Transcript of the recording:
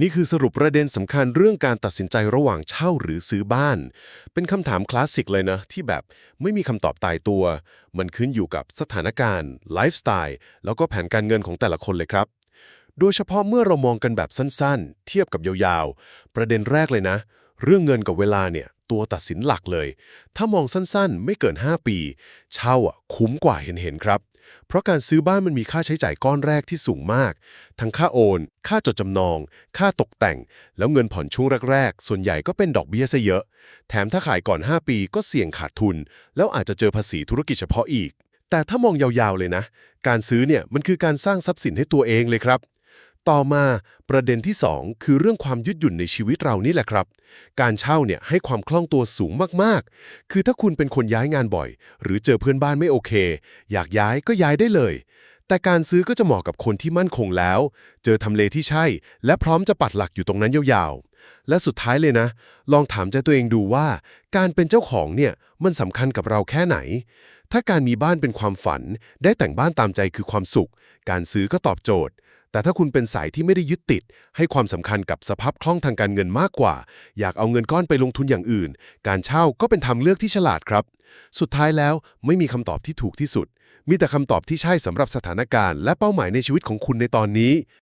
นี่คือสรุปประเด็นสำคัญเรื่องการตัดสินใจระหว่างเช่าหรือซื้อบ้าน เป็นคำถามคลาสสิกเลยนะที่แบบไม่มีคำตอบตายตัว มันขึ้นอยู่กับสถานการณ์ไลฟ์สไตล์แล้วก็แผนการเงินของแต่ละคนเลยครับ โดยเฉพาะเมื่อเรามองกันแบบสั้นๆ เทียบกับยาวๆ ประเด็นแรกเลยนะ เรื่องเงินกับเวลาเนี่ยตัวตัดสินหลักเลย ถ้ามองสั้นๆ ไม่เกิน 5 ปี เช่าอะคุ้มกว่าเห็นๆครับ เพราะการซื้อบ้านมันมีค่าใช้จ่ายก้อนแรกที่สูงมาก ทั้งค่าโอน ค่าจดจำนอง ค่าตกแต่ง แล้วเงินผ่อนช่วงแรกๆ ส่วนใหญ่ก็เป็นดอกเบี้ยซะเยอะ แถมถ้าขายก่อน 5 ปีก็เสี่ยงขาดทุน แล้วอาจจะเจอภาษีธุรกิจเฉพาะอีก แต่ถ้ามองยาวๆเลยนะ การซื้อเนี่ยมันคือการสร้างทรัพย์สินให้ตัวเองเลยครับ ต่อมาประเด็นที่ 2 คือเรื่องความยืดหยุ่นในชีวิตเรานี่แหละครับ การเช่าเนี่ยให้ความคล่องตัวสูงมากๆ คือถ้าคุณเป็นคนย้ายงานบ่อย หรือเจอเพื่อนบ้านไม่โอเค อยากย้ายก็ย้ายได้เลย แต่การซื้อก็จะเหมาะกับคนที่มั่นคงแล้ว เจอทำเลที่ใช่ และพร้อมจะปัดหลักอยู่ตรงนั้นยาวๆ และสุดท้ายเลยนะ ลองถามใจตัวเองดูว่า การเป็นเจ้าของเนี่ยมันสำคัญกับเราแค่ไหนถ้าการมีบ้านเป็นความฝัน ได้แต่งบ้านตามใจคือความสุข การซื้อก็ตอบโจทย์ แต่ถ้าคุณเป็นสายที่ไม่ได้ยึดติด ให้ความสำคัญกับสภาพคล่องทางการเงินมากกว่า อยากเอาเงินก้อนไปลงทุนอย่างอื่น การเช่าก็เป็นทางเลือกที่ฉลาดครับ สุดท้ายแล้วไม่มีคำตอบที่ถูกที่สุด มีแต่คำตอบที่ใช่สำหรับสถานการณ์และเป้าหมายในชีวิตของคุณในตอนนี้